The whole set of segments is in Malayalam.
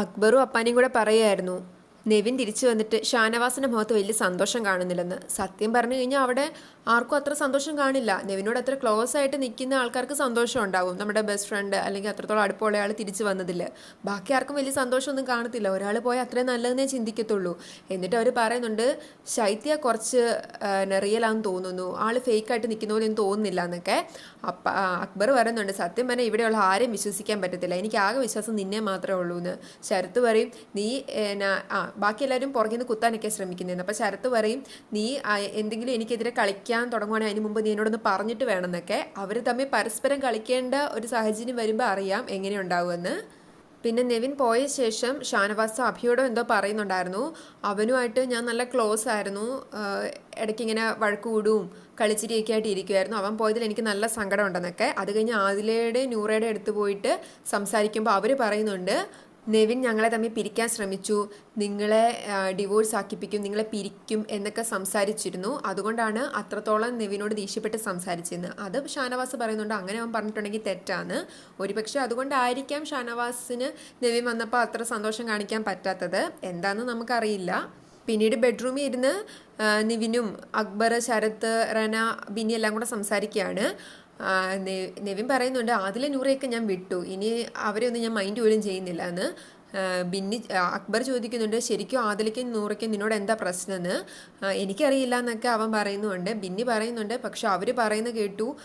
അക്ബറും അപ്പാനിയും കൂടെ പറയായിരുന്നു. നെവിൻ തിരിച്ചു വന്നിട്ട് ഷാനവാസിന്റെ മുഖത്ത് വലിയ സന്തോഷം കാണുന്നില്ലെന്ന്. സത്യം പറഞ്ഞു കഴിഞ്ഞാൽ അവിടെ ആർക്കും അത്ര സന്തോഷം കാണില്ല. നെവിനോട് അത്ര ക്ലോസ് ആയിട്ട് നിൽക്കുന്ന ആൾക്കാർക്ക് സന്തോഷം ഉണ്ടാകും നമ്മുടെ ബെസ്റ്റ് ഫ്രണ്ട് അല്ലെങ്കിൽ അത്രത്തോളം അടുപ്പമുള്ള ആൾ തിരിച്ചു വന്നതിൽ ബാക്കി ആർക്കും വലിയ സന്തോഷമൊന്നും കാണത്തില്ല. ഒരാൾ പോയാൽ അത്രയും നല്ലതെന്നേ ചിന്തിക്കത്തുള്ളൂ. എന്നിട്ട് അവർ പറയുന്നുണ്ട് ശൈത്യ കുറച്ച് റിയൽ ആണെന്ന് തോന്നുന്നു. ആൾ ഫേക്കായിട്ട് നിൽക്കുന്ന പോലെ ഒന്നും തോന്നുന്നില്ല എന്നൊക്കെ അക്ബർ പറയുന്നുണ്ട് സത്യം പറഞ്ഞാൽ ഇവിടെയുള്ള ആരെയും വിശ്വസിക്കാൻ പറ്റത്തില്ല. എനിക്ക് ആകെ വിശ്വാസം നിന്നെ മാത്രമേ ഉള്ളൂ എന്ന് ശരത്ത് പറയും നീ ആ ബാക്കി എല്ലാവരും പുറകിൽ നിന്ന് കുത്താനൊക്കെ ശ്രമിക്കുന്നതെന്ന് അപ്പോൾ ശരത്ത് പറയും നീ എന്തെങ്കിലും എനിക്കെതിരെ കളിക്കാൻ തുടങ്ങുവാണെങ്കിൽ അതിന് മുമ്പ് നീ എന്നോടൊന്ന് പറഞ്ഞിട്ട് വേണമെന്നൊക്കെ. അവർ തമ്മിൽ പരസ്പരം കളിക്കേണ്ട ഒരു സാഹചര്യം വരുമ്പോൾ അറിയാം എങ്ങനെയുണ്ടാവുമെന്ന് പിന്നെ നെവിൻ പോയ ശേഷം ഷാനവാസ് അഭിയോടോ എന്തോ പറയുന്നുണ്ടായിരുന്നു. അവനുമായിട്ട് ഞാൻ നല്ല ക്ലോസ് ആയിരുന്നു. ആഹ് ഇടയ്ക്ക് ഇങ്ങനെ വഴക്ക് കൂടും കളിച്ചിരിയൊക്കെ ആയിട്ട് ഇരിക്കുമായിരുന്നു അവൻ പോയതിൽ എനിക്ക് നല്ല സങ്കടം ഉണ്ടെന്നൊക്കെ. അത് കഴിഞ്ഞ് ആദിലയുടെ നൂറയുടെ അടുത്ത് പോയിട്ട് സംസാരിക്കുമ്പോൾ അവർ പറയുന്നുണ്ട് നെവിൻ ഞങ്ങളെ തമ്മിൽ പിരിക്കാൻ ശ്രമിച്ചു. നിങ്ങളെ ഡിവോഴ്സ് ആക്കിപ്പിക്കും നിങ്ങളെ പിരിക്കും എന്നൊക്കെ സംസാരിച്ചിരുന്നു. അതുകൊണ്ടാണ് അത്രത്തോളം നെവിനോട് ദേഷ്യപ്പെട്ട് സംസാരിച്ചിരുന്നത് അത് ഷാനവാസ് പറയുന്നുണ്ട്. അങ്ങനെ അവൻ പറഞ്ഞിട്ടുണ്ടെങ്കിൽ തെറ്റാണ് ഒരുപക്ഷെ അതുകൊണ്ടായിരിക്കാം ഷാനവാസിന് നെവിൻ വന്നപ്പോൾ അത്ര സന്തോഷം കാണിക്കാൻ പറ്റാത്തത്. എന്താണെന്ന് നമുക്കറിയില്ല. പിന്നീട് ബെഡ്റൂമിൽ ഇരുന്ന് നിവിനും അക്ബർ ശരത്ത് റന ബിനി എല്ലാം കൂടെ സംസാരിക്കുകയാണ്. നിവിൻ പറയുന്നുണ്ട് ആദിലെ നൂറയൊക്കെ ഞാൻ വിട്ടു. ഇനി അവരെ ഒന്നും ഞാൻ മൈൻഡ് പോലും ചെയ്യുന്നില്ല എന്ന്. ബിന്നി അക്ബർ ചോദിക്കുന്നുണ്ട് ശരിക്കും ആദലിക്കും നൂറയ്ക്കും നിന്നോട് എന്താ പ്രശ്നമെന്ന് എനിക്കറിയില്ല എന്നൊക്കെ അവൻ പറയുന്നുണ്ട്. ബിന്നി പറയുന്നുണ്ട് പക്ഷെ അവർ പറയുന്ന കേട്ടു.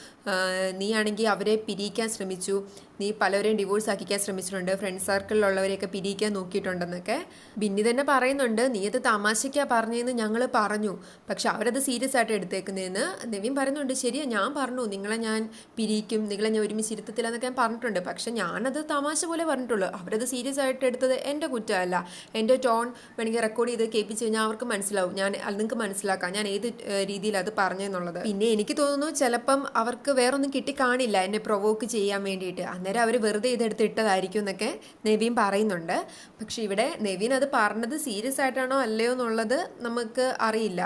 നീയാണെങ്കിൽ അവരെ പിരിയിക്കാൻ ശ്രമിച്ചു. നീ പലവരെയും ഡിവോഴ്സ് ആക്കിക്കാൻ ശ്രമിച്ചിട്ടുണ്ട്. ഫ്രണ്ട് സർക്കിളിലുള്ളവരെയൊക്കെ പിരിയിക്കാൻ നോക്കിയിട്ടുണ്ടെന്നൊക്കെ ബിന്നി തന്നെ പറയുന്നുണ്ട്. നീ അത് തമാശയ്ക്കാ പറഞ്ഞതെന്ന് ഞങ്ങൾ പറഞ്ഞു. പക്ഷെ അവരത് സീരിയസ് ആയിട്ട് എടുത്തേക്കുന്നതെന്ന് നവീൻ പറയുന്നുണ്ട്. ശരിയാ ഞാൻ പറഞ്ഞു. നിങ്ങളെ ഞാൻ പിരിയിക്കും. നിങ്ങളെ ഞാൻ ഒരുമിച്ച് ഇരുത്തത്തില്ല എന്നൊക്കെ ഞാൻ പറഞ്ഞിട്ടുണ്ട്. പക്ഷെ ഞാനത് തമാശ പോലെ പറഞ്ഞിട്ടുള്ളൂ. അവരത് സീരിയസ് ആയിട്ട് എടുത്തത് എന്റെ കുറ്റമല്ല. എന്റെ ടോൺ വേണമെങ്കിൽ റെക്കോർഡ് ചെയ്ത് കേൾപ്പിച്ച് കഴിഞ്ഞാൽ അവർക്ക് മനസ്സിലാവും. ഞാൻ അത് നിങ്ങൾക്ക് മനസ്സിലാക്കാം. ഞാൻ ഏത് രീതിയിൽ അത് പറഞ്ഞു എന്നുള്ളത് പിന്നെ എനിക്ക് തോന്നുന്നു ചിലപ്പം അവർക്ക് വേറൊന്നും കിട്ടി കാണില്ല എന്നെ പ്രൊവോക്ക് ചെയ്യാൻ വേണ്ടിയിട്ട്. അന്നേരം അവർ വെറുതെ ഇതെടുത്ത് ഇട്ടതായിരിക്കും എന്നൊക്കെ നവീൻ പറയുന്നുണ്ട്. പക്ഷെ ഇവിടെ നവീൻ അത് പറഞ്ഞത് സീരിയസ് ആയിട്ടാണോ അല്ലയോ എന്നുള്ളത് നമുക്ക് അറിയില്ല.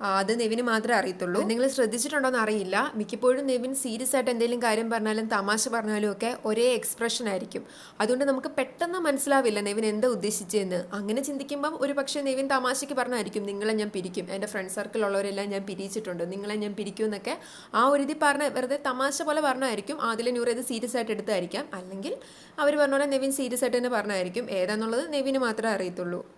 അത് നെവിന് മാത്രമേ അറിയത്തുള്ളൂ. നിങ്ങൾ ശ്രദ്ധിച്ചിട്ടുണ്ടോ എന്ന് അറിയില്ല. മിക്കപ്പോഴും നെവിൻ സീരിയസ് ആയിട്ട് എന്തെങ്കിലും കാര്യം പറഞ്ഞാലും തമാശ പറഞ്ഞാലും ഒക്കെ ഒരേ എക്സ്പ്രഷൻ ആയിരിക്കും. അതുകൊണ്ട് നമുക്ക് പെട്ടെന്ന് മനസ്സിലാവില്ല നെവിൻ എന്താ ഉദ്ദേശിച്ചതെന്ന് അങ്ങനെ ചിന്തിക്കുമ്പം ഒരു പക്ഷേ നെവിൻ തമാശയ്ക്ക് പറഞ്ഞായിരിക്കും നിങ്ങളെ ഞാൻ പിരിക്കും. എന്റെ ഫ്രണ്ട് സർക്കിളുള്ളവരെല്ലാം ഞാൻ പിരിച്ചിട്ടുണ്ട് നിങ്ങളെ ഞാൻ പിരിക്കും എന്നൊക്കെ ആ ഒരു ഇത് പറഞ്ഞ വെറുതെ തമാശ പോലെ പറഞ്ഞായിരിക്കും. ആദ്യം നൂറ് ഇത് സീരിയസ് ആയിട്ട് എടുത്തായിരിക്കാം. അല്ലെങ്കിൽ അവർ പറഞ്ഞ പോലെ നെവിൻ സീരിയസ് ആയിട്ട് തന്നെ പറഞ്ഞായിരിക്കും. ഏതാന്നുള്ളത് നെവിന് മാത്രമേ അറിയത്തുള്ളൂ.